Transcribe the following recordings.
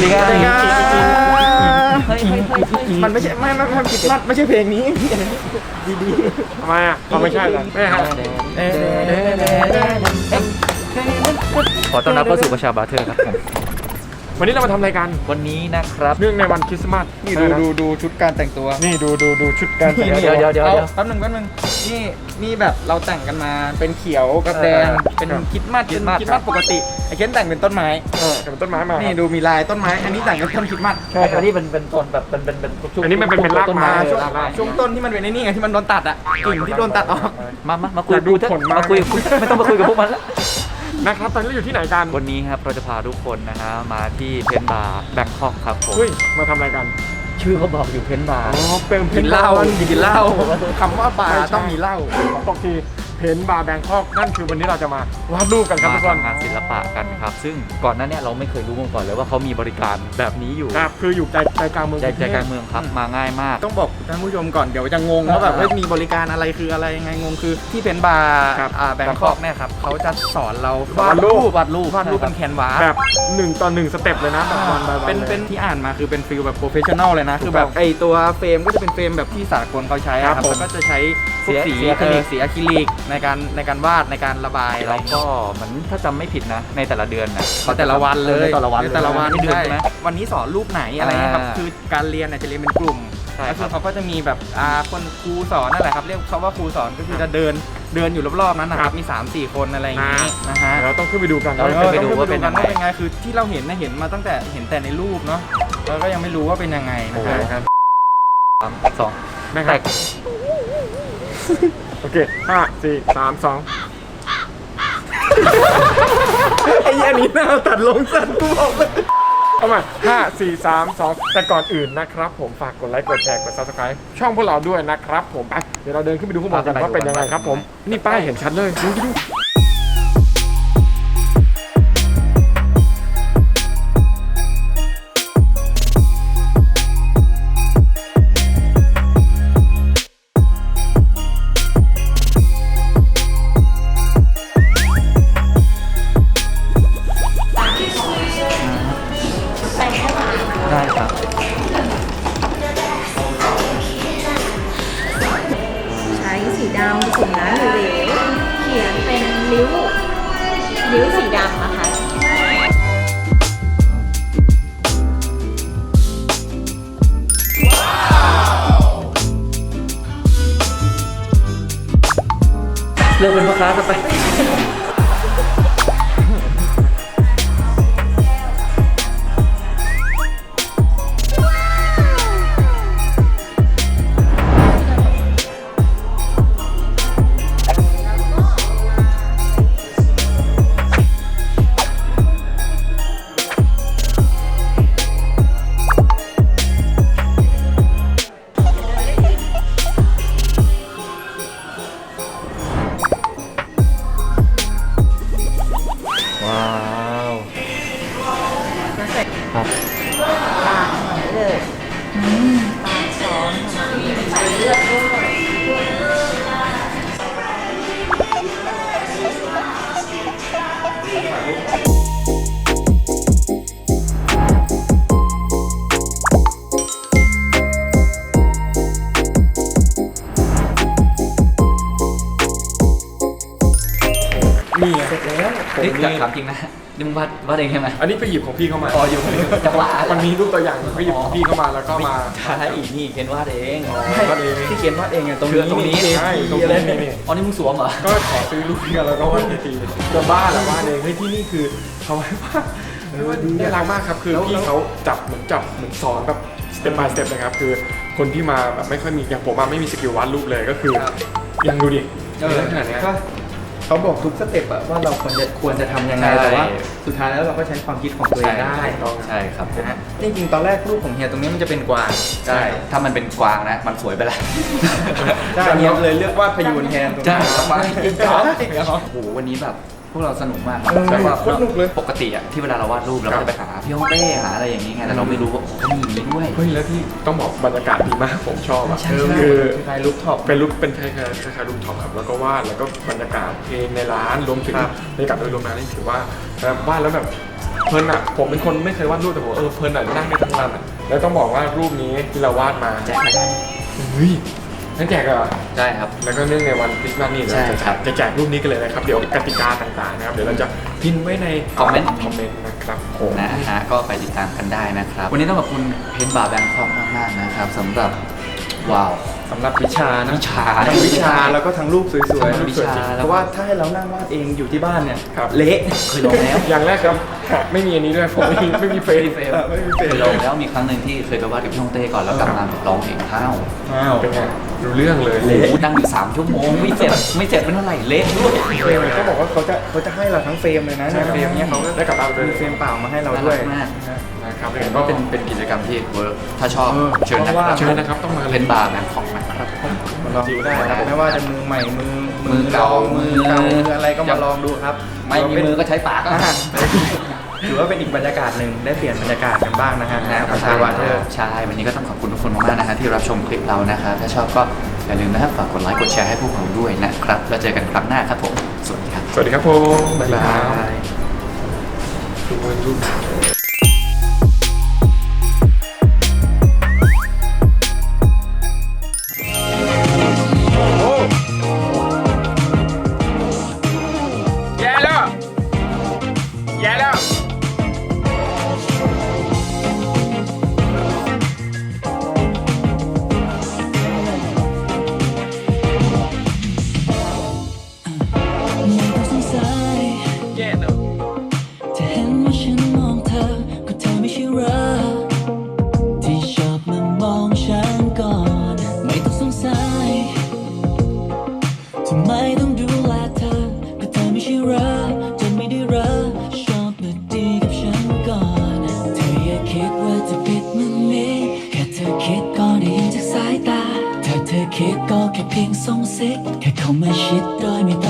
วัสดีครับสวัสดีครับเฮ้ยเฮ้ยเฮ้ยเฮ้ยมันไม่ใช่ไม่ไม่ไม่ผิดมันไม่ใช่เพลงนี้ ดีทำไมอะเอาไม่ใช่เหรอไม่ฮะขอต้อนรับเข้าสู่ประชาบาเทอร์ครับผมวันนี้เรามาทำรายการวันนี้นะครับ เนื่องในวันคริสต์มาสๆนี่ดูดูดูชุดการแต่งตัว นี่ดูดูดูชุดการแต่งเดี๋ยวเดี๋ยวเดี๋ยวเอาเดี๋ยวแป๊บนึงแป๊บนึงนี่นี่แบบเราแต่งกันมาเป็นเขียวกับแดงเออเป็นคริดมัดคริเป็นสต์มาสคริดมัดปกติ ไอ้เคนแต่งเป็นต้นไม้เออกับต้นไม้มานี่ดูมีลายต้นไม้อันนี้แต่งเป็นต้นคริดมัดใช่ครับอันนี้เป็นเป็นต้นแบบเป็นเป็นเป็นช่วงอันนี้มันเป็นเป็นรากต้นไม้ ไม้ช่วงรากไม้ ช่วงต้นที่มันเป็นไอ้นี่ไงที่มันโดนตัดอะกิ่งที่โดนตัดออกมามามาคุยอยากดูเถอะผลไม้มาคุยคุยไม่ต้องมาคุยกับพวกมันแล้วนะครับตอนนี้เราอยู่ที่ไหนกันวันนี้ครับเราจะพาทุกคนนะฮะมาที่เพนบาร์แบงคอกครับผม เฮ้ยมาทำอะไรกันชื่อเขาบอกอยู่เพนบาร์ อ๋อเป็นกินเหล้าพกินเหล้าคำว่าบาร์ต้องมีเหล้าขอตกที เพนบาร์แบงคอกนั่นคือวันนี้เราจะมาวาดรูปกันครับมาทุกคน ทำงานศิลปะกันครับ ซึ่งก่อนหน้าเนี้เราไม่เคยรู้มาก่อนเลยว่าเขามีบริการแบบนี้อยู่ครับ คืออยู่ใจใจกลางเมืองใจใจกลางเมืองครับมาง่ายมาก ต้องบอกท่านผู้ชมก่อนเดี๋ยวจะงงว่าแบบว่ามีบริการอะไรคืออะไรยังไงงงคือที่เพนบาร์อ่าแบงคอกเนี่ยครับเขาจะสอนเราวาดรูป วาดรูปวาดรูปเป็นแคนวาสแบบหนึ่งต่อหนึ่งสเต็ปเลยนะแบบวัน by วันเป็นลยเป็นที่อ่านมาคือเป็นฟิลแบบโปรเฟชชั่นอลเลยนะถูกคือแบบต้องไอตัวเฟรมก็จะเป็นเฟรมแบบที่สากลเขาใช้อะคครัรับบผม แล้วก็จะใช้พวกสีสีอะคริลิก เออสีอะคริลิกในการในการวาดในการระบายอะไรแล้วก็เหมือนถ้าจำไม่ผิดนะ ในแต่ละเดือนนะเขาแต่ละวันเลยในแต่ละวันในแต่ละวันไม่เดือนใช่ใช่ไหมวันนี้สอนรูปไหนอะไรเงี้ยครับอ่าคือการเรียนเนี่ยจะเรียนเป็นกลุ่มใช่แล้วครัคืบอเขาก็จะมีแบบอ่าคนครูสอนนั่นแหละครับเรียกเขาว่าครูสอนก็คือจะเดินเดินอยู่รอบๆนั้นนะครับมี 3 4 คนอะไรอย่างงี้นะฮะเราต้องขึ้นไปดูกันเราเออไปดูว่าเป็นยังไงต้องเป็นไงคือที่เราเห็นนะเห็นมาตั้งแต่เห็นแต่ในรูปเนาะแล้วก็ยังไม่รู้ว่าเป็นยังไงนะโอ้โหครับสามสองนะคแต่รับ โอเคห้าสี่สามสองไอ้อันนี้น่าตัดลงสันกูบอกเลยเอาใหม่ห้าสี่สามสองแต่ก่อนอื่นนะครับ ผมฝากกดไลค์กดแชร์กด subscribe ช่องพวกเราด้วยนะครับ ผมไปเดี๋ยวเราเดินขึ้นไปดูข้างบนกันว่าเป็นยังไงครับ ผมนี่ป้ายเห็นชัดเลยดูดิดูได้ นำสีดำสมน้ำเหลวเขียนเป็นริ้วริ้วสีดำนะคะเลิกเป็นพ่อค้ากันไป แล้วผมเฮ้ยนี่ถามจริงนะนี่มึงวาดวาดเองใช่ไหมอันนี้ไปหยิบของพี่เข้ามาอ๋ออยู่จังหวะมันมีรูปตัวอย่างไปหยิบของพี่เข้ามาแล้วก็มาใช่นี่เขียนวาดเองวาดเองที่เขียนวาดเองอะตรงเชืนี้อตรงนี้ใช่ตรงนี้นี่นี่อ๋อนี่มึงสวมเหรอก็ขอซื้อรูปเนี่ยแล้วก็วาดทีๆจะบ้าเหรอวาดเองเฮ้ยที่นี่คือเขาให้วาดเออดีน่ารักมากครับคือพี่เขาจับเหมือนจับเหมือนสอนแบบสเต็ป by สเต็ปนะครับคือคนที่มาแบบไม่ค่อยมีอย่างผมมาไม่มีสกิลวาดรูปเลยก็คือยังดูดิเออขนาดเนี้ยก็ เขาบอกทุกสเต็ปอะว่าเราควรจะควรจะทำยังไง ใช่ แต่ว่าสุดท้ายแล้วเราก็ใช้ความคิดของตัวเองได้ใช่ครับผมนะฮะจริงๆตอนแรกรูปของเฮียตรงนี้มันจะเป็นกวางใช่ถ้ามันเป็นกวางนะ มันสวยไปแล้ว ใช่เฮียเลยเลือกวาดพยูนแทนตรงใช่นี้ครับจริงเหรอจริงเหรอโอ้โหวันนี้แบบ พวกเราสนุกมากเออแบบว่าโคตรสนุกเลย ปกติอะที่เวลาเราวาดรูปเราก็จะไปหาพี่ฮ่องเต้หาอะไรอย่างนี้ไงแต่เราไม่รู้ว่าโอ้โหมีอย่างนี้ด้วย เฮ้ยแล้วที่ต้องบอกบรรยากาศดีมากผมชอบอะใช่เออใช่ คือ คล้ายๆรูปท็อป เป็นรูปเป็นคล้ายๆคล้ายๆรูปท็อปครับแล้วก็วาดแล้วก็บรรยากาศเพลงในร้านรวมถึงครับ บรรยากาศโดยรวมแล้วนี่ถือว่าแบบวาดแล้วแบบเพลินอะผมเป็นคนไม่เคยวาดรูปแต่ผมเออเพลินอะนั่งได้ทั้งวันอะแล้วต้องบอกว่ารูปนี้ที่เราวาดมาแจกไม่ได้เฮ้ย นั่นแจกเหรอได้ครับ แล้วก็เนื่องในวันคริสต์มาสนี่ใช่เราจะครับจะแจกรูปนี้กันเลยนะครับเดี๋ยวกติกาต่างๆนะครับเดี๋ยวเราจะพิมพ์ไว้ในคอมเมนต์คอมเมนต์นะครับผมนะฮะก็ไปติดตามกันได้นะครับ วันนี้ต้องขอบคุณเพนบาร์แบงคอกมากๆนะครับสำหรับว้าว สำหรับวิชานะวิชาทั้งวิชาแล้วก็ทั้งรูปสวยทั้งๆวิชาแล้วเพราะว่าถ้าให้เรานั่งวาดเองอยู่ที่บ้านเนี่ยครับ เละเคยลองแล้วอย่างแรกครับหาไม่มีอันนี้ด้วยผมไม่มีไม่มีเฟซเออไม่มีเฟเคซยลองแล้วมีครั้งหนึ่งที่เคยไปวาดกับพี่ฮงเต้ก่อนแล้วกลับมาร้องเพลงข้าวอ้าวเป็นไงรู้เรื่องเลยโอ้โหนั่งอยู่สามชั่วโมงไม่เสร็จไม่เสร็จเป็นเท่าไหร่เละด้วยเฟรมเขาบอกว่าเขาจะเขาจะให้เราทั้งเฟรมเลยนะในเฟรมเนี่ยเขาก็ได้กลับบ้านไปมีเลยเฟรมเปล่ามาให้เราน่าด้วรัยกมากนะครับเห็นว่าเป็นเป็นกิจกรรมที่เวิร์กถ้าชอบเออเชิญนะคเพราะรับว่าเชิญนะครับต้องมาเพนบาร์แบงคอกนะครับมาลองดูได้นะครับไม่ว่าจะมือใหม่มือมือเก่ามือเก่ามืออะไรก็มาลองดูครับไม่มีมือก็ใช้ปากอ่าถือว่าเป็นอีกบรรยากาศหนึ่งได้เปลี่ยนบรรยากาศกันบ้างนะฮะนะนะคปรับระชาวาเธอร์ใช่วันนี้ก็ต้องขอบคุณทุกคนมากๆนะฮะที่รับชมคลิปเรานะครับถ้าชอบก็อย่าลืมนะครับฝากกดไลค์กดแชร์ให้พวกเราด้วยนะครับ แล้วเจอกันครั้งหน้าครับผมสวัสดีครับสวัสดีครับผมบ๊ายบาย เพียงส่งสิกแค่เข้ามาชิดโดยไม่ต้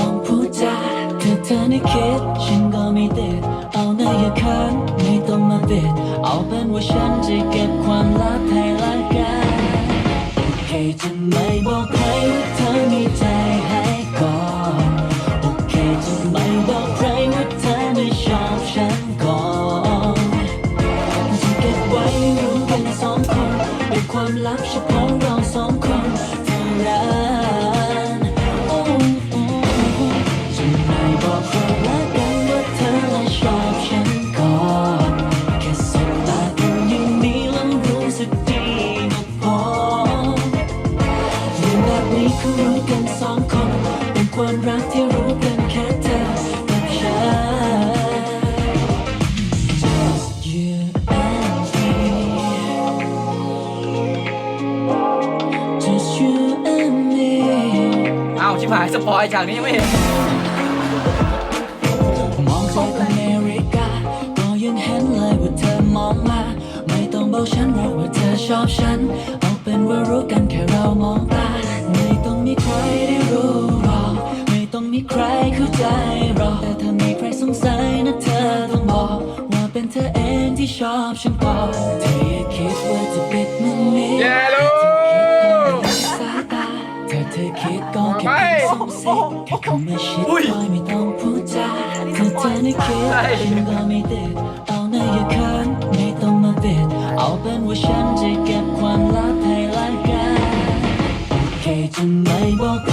อง ชิบหายสปอยจากนี้ยังไม่เห็นมองเธออเมริกาก็ยังเห็นเลยว่าเธอมองมา ไม่ต้องบอกฉันหรอกว่าเธอชอบฉัน เอาเป็นว่ารู้กันแค่เรามองตา ไม่ต้องมีใครได้รู้หรอก ไม่ต้องมีใครเข้าใจหรอก มาชิดคอยไม่ต้องพูดจาถ้าเธอไม่คิดฉันก็ไม่ติดเอาหน้าอย่าคันไม่ต้องมาบิดเอาเป็นว่าฉันจะเก็บความลับให้ละกันโอเคจะไม่บอก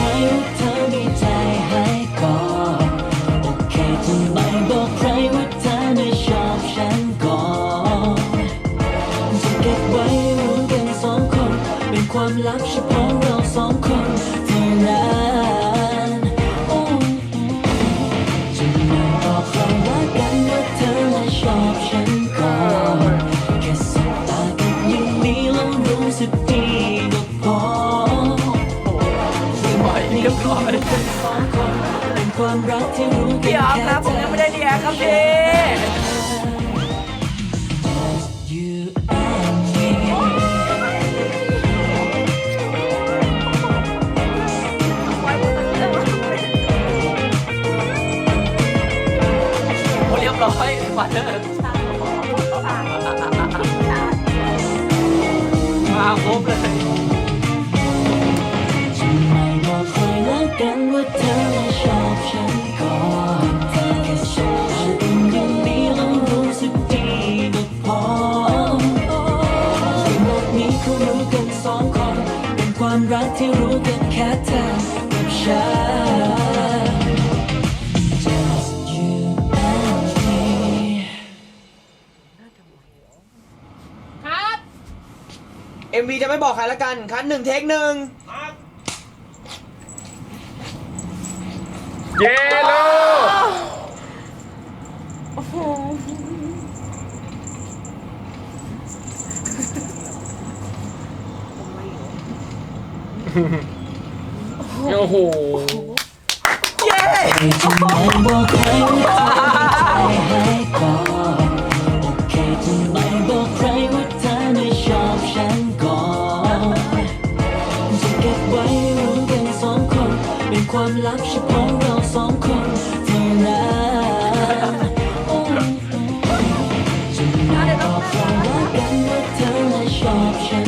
ครับพี่โอ้เรียบร้อยมาเถอะมาครบเลย จะไม่บอกใครละกันว่าเธอ เธอกับฉัน Just you and me เอ็มวีจะไม่บอกใครละกัน คัดหนึ่งเทคหนึ่งเย้โล โอ้โหโอ้โหจะไม่บอกใครว่าเธอมีใจให้ก่อนโอเคจะไม่บอกใครว่าเธอไม่ชอบฉันก่อนจะเก็บไว้รู้กันสองคนเป็นความลับเฉพาะเราสองคนเท่านั้นโอ้จะไม่บอกใครว่ากันว่าเธอไม่ชอบฉันก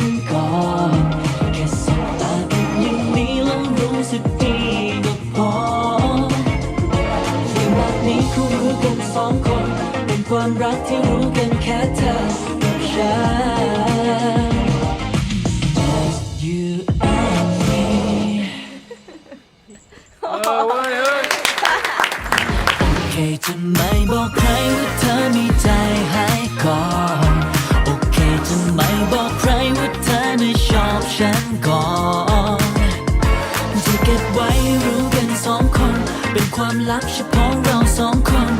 ่อน โอเคจะไม่บอกใครว่าเธอมีใจให้ก่อน โอเคจะไม่บอกใครว่าเธอไม่ชอบฉันก่อนจะเก็บไว้รู้กันสองคน เป็นความลับเฉพาะเราสองคน